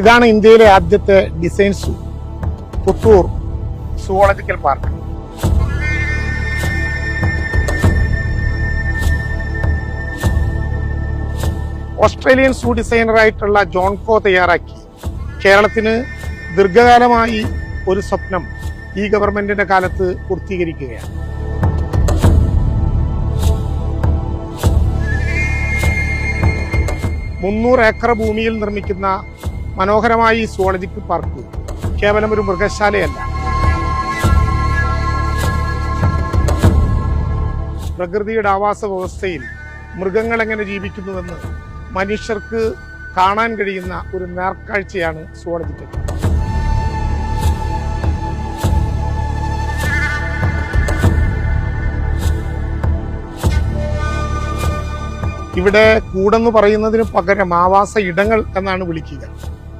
ഇതാണ് ഇന്ത്യയിലെ ആദ്യത്തെ design zoo Puthur zoological park Australian zoo ഡിസൈനറായിട്ടുള്ള John Coe തയ്യാറാക്കി. കേരളത്തിന് ദീർഘകാലമായി ഒരു സ്വപ്നം ഈ ഗവൺമെന്റിന്റെ കാലത്ത് പൂർത്തീകരിക്കുകയാണ്. മുന്നൂറ് ഏക്കർ ഭൂമിയിൽ നിർമ്മിക്കുന്ന മനോഹരമായ ഈ സുവോളജിക്കൽ പാർക്ക് കേവലം ഒരു മൃഗശാലയല്ല. പ്രകൃതിയുടെ ആവാസ വ്യവസ്ഥയിൽ മൃഗങ്ങൾ എങ്ങനെ ജീവിക്കുന്നുവെന്ന് മനുഷ്യർക്ക് കാണാൻ കഴിയുന്ന ഒരു നേർക്കാഴ്ചയാണ് സുവോളജിക്കൽ ഇവിടെ കൂടെന്ന് പറയുന്നതിന് പകരം ആവാസ ഇടങ്ങൾ എന്നാണ് വിളിക്കുക.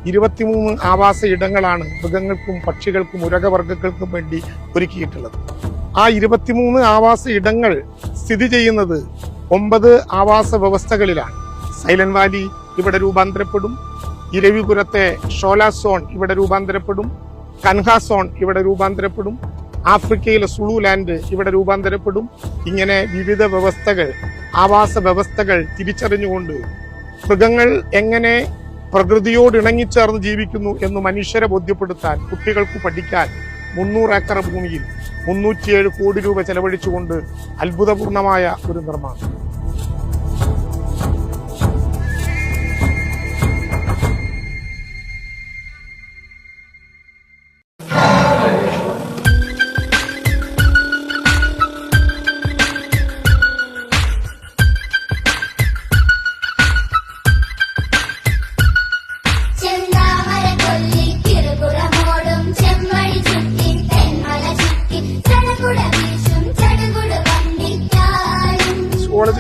ഇരുപത്തിമൂന്ന് ആവാസ ഇടങ്ങളാണ് മൃഗങ്ങൾക്കും പക്ഷികൾക്കും ഉരകവർഗങ്ങൾക്കും വേണ്ടി ഒരുക്കിയിട്ടുള്ളത്. ആ ഇരുപത്തിമൂന്ന് ആവാസ ഇടങ്ങൾ സ്ഥിതി ചെയ്യുന്നത് ഒമ്പത് ആവാസ വ്യവസ്ഥകളിലാണ്. സൈലന്റ് വാലി ഇവിടെ രൂപാന്തരപ്പെടും. ഇരവിപുരത്തെ ഷോല സോൺ ഇവിടെ രൂപാന്തരപ്പെടും. കൻഹ സോൺ ഇവിടെ രൂപാന്തരപ്പെടും. ആഫ്രിക്കയിലെ സുളു ലാൻഡ് ഇവിടെ രൂപാന്തരപ്പെടും. ഇങ്ങനെ വിവിധ വ്യവസ്ഥകൾ ആവാസ വ്യവസ്ഥകൾ തിരിച്ചറിഞ്ഞുകൊണ്ട് മൃഗങ്ങൾ എങ്ങനെ പ്രകൃതിയോട് ഇണങ്ങിച്ചേർന്ന് ജീവിക്കുന്നു എന്ന് മനുഷ്യരെ ബോധ്യപ്പെടുത്താൻ കുട്ടികൾക്ക് പഠിക്കാൻ മുന്നൂറ് ഏക്കർ ഭൂമിയിൽ മുന്നൂറ്റിയേഴ് കോടി രൂപ ചെലവഴിച്ചുകൊണ്ട് അത്ഭുതപൂർണമായ ഒരു നിർമ്മാണം.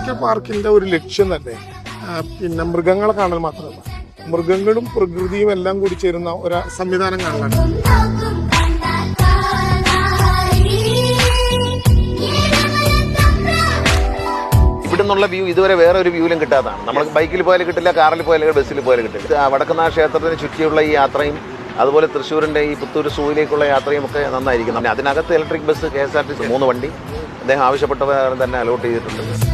സുവോളജിക്കൽ പാർക്കിന്റെ ഒരു ലക്ഷ്യം തന്നെ പിന്നെ മൃഗങ്ങളെ കാണൽ മാത്രമല്ല. മൃഗങ്ങളും പ്രകൃതിയും എല്ലാം കൂടി ചേരുന്ന ഒരു സംവിധാനം കാണാനാണ് നോക്കും കണ്ടാൽ കാണായി ഇവിടെ നിന്നുള്ള വ്യൂ ഇതുവരെ വേറെ ഒരു വ്യൂവിലും കിട്ടാതാണ്. നമ്മൾ ബൈക്കിൽ പോയാലും കിട്ടില്ല കാറിൽ പോയാലും ബസ്സിൽ പോയാലും കിട്ടില്ല. വടക്കുന്നാ ക്ഷേത്രത്തിന് ചുറ്റിയുള്ള ഈ യാത്രയും അതുപോലെ തൃശ്ശൂരിന്റെ ഈ പുത്തൂർ സൂയിലേക്കുള്ള യാത്രയും ഒക്കെ നന്നായിരിക്കും അതിനകത്ത് electric bus K S R T C മൂന്ന് വണ്ടി. അദ്ദേഹം ആവശ്യപ്പെട്ടവർ തന്നെ അലോട്ട് ചെയ്തിട്ടുണ്ട്.